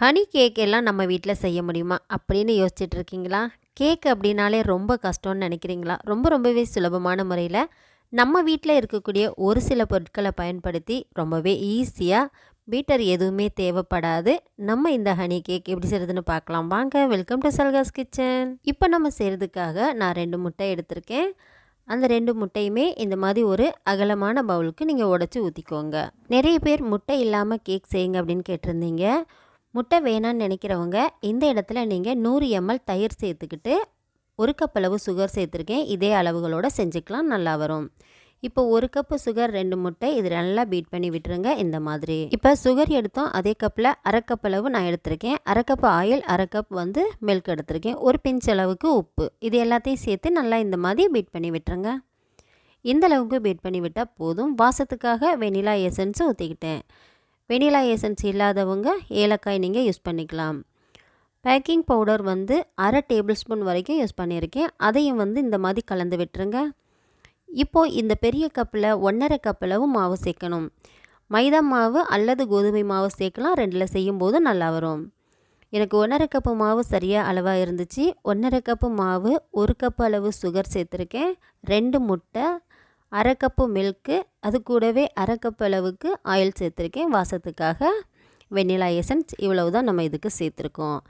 Honey cake எல்லாம் நம்ம வீட்டில் செய்ய முடியுமா? அப்படின்னு யோசிச்சுட்டு இருக்கீங்களா கேக் அப்படின்னாலே ரொம்ப கஷ்டம்னு நினைக்கிறீங்களா? ரொம்ப ரொம்பவே சுலபமான முறையில் நம்ம வீட்டில் இருக்கக்கூடிய ஒரு சில பொருட்களை பயன்படுத்தி ரொம்பவே ஈஸியாக பீட்டர் எதுவுமே தேவைப்படாது. நம்ம இந்த ஹனி கேக் எப்படி செய்கிறதுன்னு பார்க்கலாம். வாங்க வெல்கம் டு சல்காஸ் கிச்சன் இப்போ நம்ம செய்கிறதுக்காக நான் ரெண்டு முட்டை எடுத்திருக்கேன். அந்த ரெண்டு முட்டையுமே இந்த மாதிரி ஒரு அகலமான பவுலுக்கு நீங்கள் உடச்சி ஊற்றிக்கோங்க நிறைய பேர் முட்டை இல்லாமல் கேக் செய்யுங்க அப்படின்னு கேட்டிருந்தீங்க. முட்டை வேணான்னு நினைக்கிறவங்க இந்த இடத்துல நீங்கள் நூறு எம்எல் தயிர் சேர்த்துக்கிட்டு ஒரு கப் அளவு சுகர் சேர்த்துருக்கேன். இதே அளவுகளோடு செஞ்சுக்கலாம் நல்லா வரும். இப்போ ஒரு கப்பு சுகர் ரெண்டு முட்டை இது நல்லா பீட் பண்ணி விட்டுருங்க இந்த மாதிரி. இப்போ சுகர் எடுத்தோம் அதே கப்பில் அரை கப் அளவு நான் எடுத்திருக்கேன். அரை கப் ஆயில் அரை கப் வந்து மில்க் எடுத்திருக்கேன். ஒரு பிஞ்ச் அளவுக்கு உப்பு. இது எல்லாத்தையும் சேர்த்து நல்லா இந்த மாதிரி பீட் பண்ணி விட்டுருங்க. இந்த அளவுக்கு பீட் பண்ணி விட்டால் போதும். வாசத்துக்காக வெனிலா எசன்ஸும் ஊற்றிக்கிட்டேன் வெனிலா எசன்ஸ் இல்லாதவங்க ஏலக்காய் நீங்கள் யூஸ் பண்ணிக்கலாம். பேக்கிங் பவுடர் வந்து அரை டேபிள் ஸ்பூன் வரைக்கும் யூஸ் பண்ணியிருக்கேன். அதையும் வந்து இந்த மாதிரி கலந்து விட்டுருங்க. இப்போது இந்த பெரிய கப்பில் ஒன்றரை கப் அளவு மாவு சேர்க்கணும். மைதா மாவு அல்லது கோதுமை மாவு சேர்க்கலாம். ரெண்டில் செய்யும்போது நல்லா வரும். எனக்கு ஒன்றரை கப்பு மாவு சரியாக அளவாக இருந்துச்சு. ஒன்றரை கப்பு மாவு ஒரு கப் அளவு சுகர் சேர்த்துருக்கேன். ரெண்டு முட்டை அரை கப்பு மில்க்கு அது கூடவே அரை கப் அளவுக்கு ஆயில் சேர்த்துருக்கேன். வாசத்துக்காக வெண்ணிலா எசன்ஸ் இவ்வளவு தான் நம்ம இதுக்கு சேர்த்துருக்கோம்.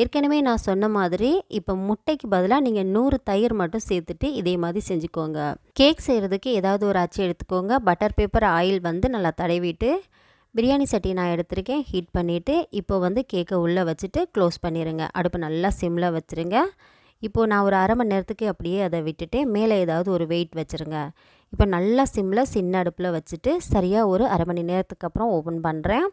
ஏற்கனவே நான் சொன்ன மாதிரி இப்போ முட்டைக்கு பதிலாக நீங்கள் நூறு தயிர் மட்டும் சேர்த்துட்டு இதே மாதிரி செஞ்சுக்கோங்க. கேக் செய்கிறதுக்கு ஏதாவது ஒரு அச்சு எடுத்துக்கோங்க. பட்டர் பேப்பர் ஆயில் வந்து நல்லா தடவிட்டு பிரியாணி சட்டி நான் எடுத்திருக்கேன். ஹீட் பண்ணிவிட்டு இப்போ வந்து கேக்கை உள்ளே வச்சுட்டு க்ளோஸ் பண்ணிடுங்க அடுப்பு நல்லா சிம்மில் வச்சுருங்க. இப்போது நான் ஒரு அரை மணி நேரத்துக்கு அப்படியே அதை விட்டுட்டு மேலே ஏதாவது ஒரு வெயிட் வச்சுருங்க. இப்போ நல்லா சிம்மில் சின்ன அடுப்பில் வச்சுட்டு சரியாக ஒரு அரை மணி நேரத்துக்கு அப்புறம் ஓப்பன் பண்ணுறேன்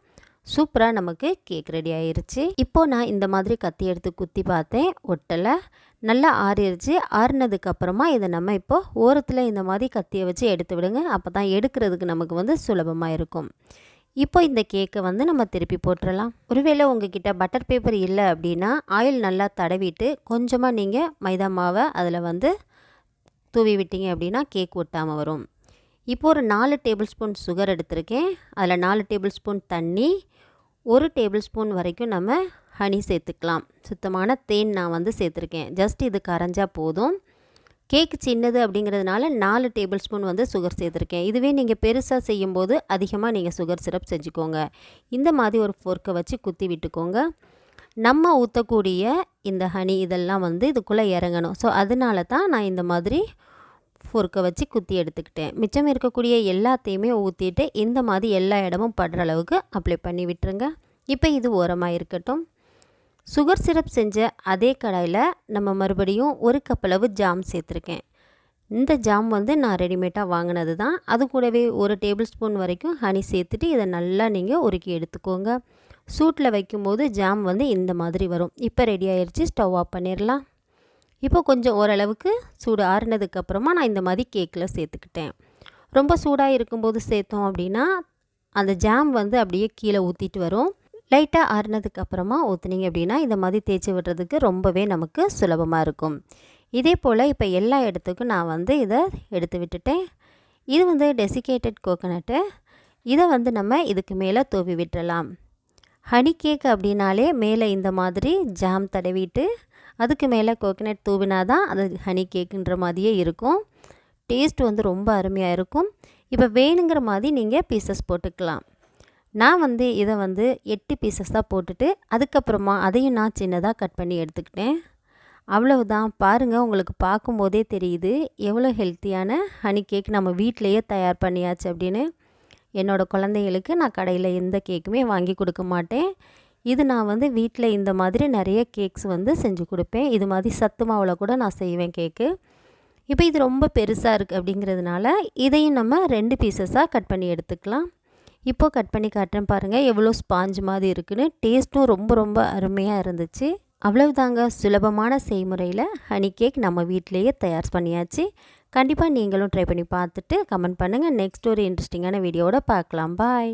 சூப்பராக நமக்கு கேக் ரெடி ஆயிருச்சு. இப்போது நான் இந்த மாதிரி கத்தி எடுத்து குத்தி பார்த்தேன். ஒட்டலை. நல்லா ஆறிடுச்சு. ஆறினதுக்கப்புறமா இதை நம்ம இப்போ ஓரத்தில் இந்த மாதிரி கத்தியை வச்சு எடுத்து விடுங்க. அப்போ தான் எடுக்கிறதுக்கு நமக்கு வந்து சுலபமாக இருக்கும். இப்போ இந்த கேக்கை வந்து நம்ம திருப்பி போட்டுடலாம் ஒருவேளை உங்ககிட்ட பட்டர் பேப்பர் இல்லை அப்படின்னா ஆயில் நல்லா தடவிட்டு கொஞ்சமாக நீங்கள் மைதா மாவை அதில் வந்து தூவி விட்டீங்க அப்படின்னா கேக் ஒட்டாமல் வரும். இப்போ ஒரு நாலு டேபிள் ஸ்பூன் சுகர் எடுத்திருக்கேன். அதில் நாலு டேபிள் ஸ்பூன் தண்ணி ஒரு டேபிள் ஸ்பூன் வரைக்கும் நம்ம ஹனி சேர்த்துக்கலாம். சுத்தமான தேன் நான் வந்து சேர்த்துருக்கேன். ஜஸ்ட் இது கரைஞ்சால் போதும். கேக் சின்னது அப்படிங்கிறதுனால நாலு டேபிள் ஸ்பூன் வந்து சுகர் சேர்த்துருக்கேன். இதுவே நீங்கள் பெருசாக செய்யும்போது அதிகமாக நீங்கள் சுகர் சிரப் செஞ்சுக்கோங்க. இந்த மாதிரி ஒரு ஃபோர்க்கை வச்சு குத்தி விட்டுக்கோங்க. நம்ம ஊற்றக்கூடிய இந்த ஹனி இதெல்லாம் வந்து இதுக்குள்ளே இறங்கணும். ஸோ அதனால தான் நான் இந்த மாதிரி ஃபோர்க்கை வச்சு குத்தி எடுத்துக்கிட்டேன். மிச்சம் இருக்கக்கூடிய எல்லாத்தையுமே ஊற்றிட்டு இந்த மாதிரி எல்லா இடமும் படுற அளவுக்கு அப்ளை பண்ணி விட்டுருங்க. இப்போ இது ஓரமாக இருக்கட்டும். சுகர் சிரப் செஞ்ச அதே கடாயில் நம்ம மறுபடியும் ஒரு கப்பளவு ஜாம் சேர்த்துருக்கேன். இந்த ஜாம் வந்து நான் ரெடிமேடாக வாங்கினது தான் அது கூடவே ஒரு டேபிள் ஸ்பூன் வரைக்கும் ஹனி சேர்த்துட்டு இதை நல்லா நீங்கள் உருக்கி எடுத்துக்கோங்க. சூட்டில் வைக்கும்போது ஜாம் வந்து இந்த மாதிரி வரும். இப்போ ரெடி ஆயிடுச்சு ஸ்டவ் ஆஃப் பண்ணிடலாம் இப்போ கொஞ்சம் ஓரளவுக்கு சூடு ஆறுனதுக்கப்புறமா நான் இந்த மாதிரி கேக்கில் சேர்த்துக்கிட்டேன். ரொம்ப சூடாக இருக்கும்போது சேர்த்தோம் அப்படின்னா அந்த ஜாம் வந்து அப்படியே கீழே ஊற்றிட்டு வரும். லைட்டாக ஆறுனதுக்கு அப்புறமா ஊற்றுனீங்க அப்படின்னா இந்த மாதிரி தேய்ச்சி விடுறதுக்கு ரொம்பவே நமக்கு சுலபமாக இருக்கும். இதே போல் இப்போ எல்லா இடத்துக்கும் நான் வந்து இதை எடுத்து விட்டுட்டேன். இது வந்து டெசிகேட்டட் கோகனட்டு இதை வந்து நம்ம இதுக்கு மேலே தூவி விட்டுறலாம். ஹனி கேக் அப்படின்னாலே மேலே இந்த மாதிரி ஜாம் தடவிட்டு அதுக்கு மேலே கோகனட் தூவினா தான் அது ஹனி கேக்குன்ற மாதிரியே இருக்கும். டேஸ்ட் வந்து ரொம்ப அருமையாக இருக்கும். இப்போ வேணுங்கிற மாதிரி நீங்கள் பீசஸ் போட்டுக்கலாம். நான் வந்து இதை வந்து எட்டு பீசஸாக போட்டுட்டு அதுக்கப்புறமா அதையும் நான் சின்னதாக கட் பண்ணி எடுத்துக்கிட்டேன். அவ்வளவுதான். பாருங்கள் உங்களுக்கு பார்க்கும்போதே தெரியுது எவ்வளோ ஹெல்த்தியான ஹனி கேக் நம்ம வீட்டிலையே தயார் பண்ணியாச்சு அப்படின்னு. என்னோடய குழந்தைங்களுக்கு நான் கடையில் எந்த கேக்குமே வாங்கி கொடுக்க மாட்டேன். இது நான் வந்து வீட்டில் இந்த மாதிரி நிறைய கேக்ஸ் வந்து செஞ்சு கொடுப்பேன். இது மாதிரி சத்து மாவில் கூட நான் செய்வேன் கேக்கு. இப்போ இது ரொம்ப பெருசாக இருக்குது அப்படிங்கிறதுனால இதையும் நம்ம ரெண்டு பீசஸாக கட் பண்ணி எடுத்துக்கலாம். இப்போ கட் பண்ணி காட்டுறேன் பாருங்கள் எவ்வளோ ஸ்பாஞ்ச் மாதிரி இருக்குன்னு. டேஸ்ட்டும் ரொம்ப ரொம்ப அருமையாக இருந்துச்சு. அவ்வளவுதாங்க. சுலபமான செய்முறையில் ஹனி கேக் நம்ம வீட்டிலையே தயார் பண்ணியாச்சு. கண்டிப்பாக நீங்களும் ட்ரை பண்ணி பார்த்துட்டு கமெண்ட் பண்ணுங்கள் நெக்ஸ்ட் ஒரு இன்ட்ரெஸ்டிங்கான வீடியோவோட பார்க்கலாம். பாய்.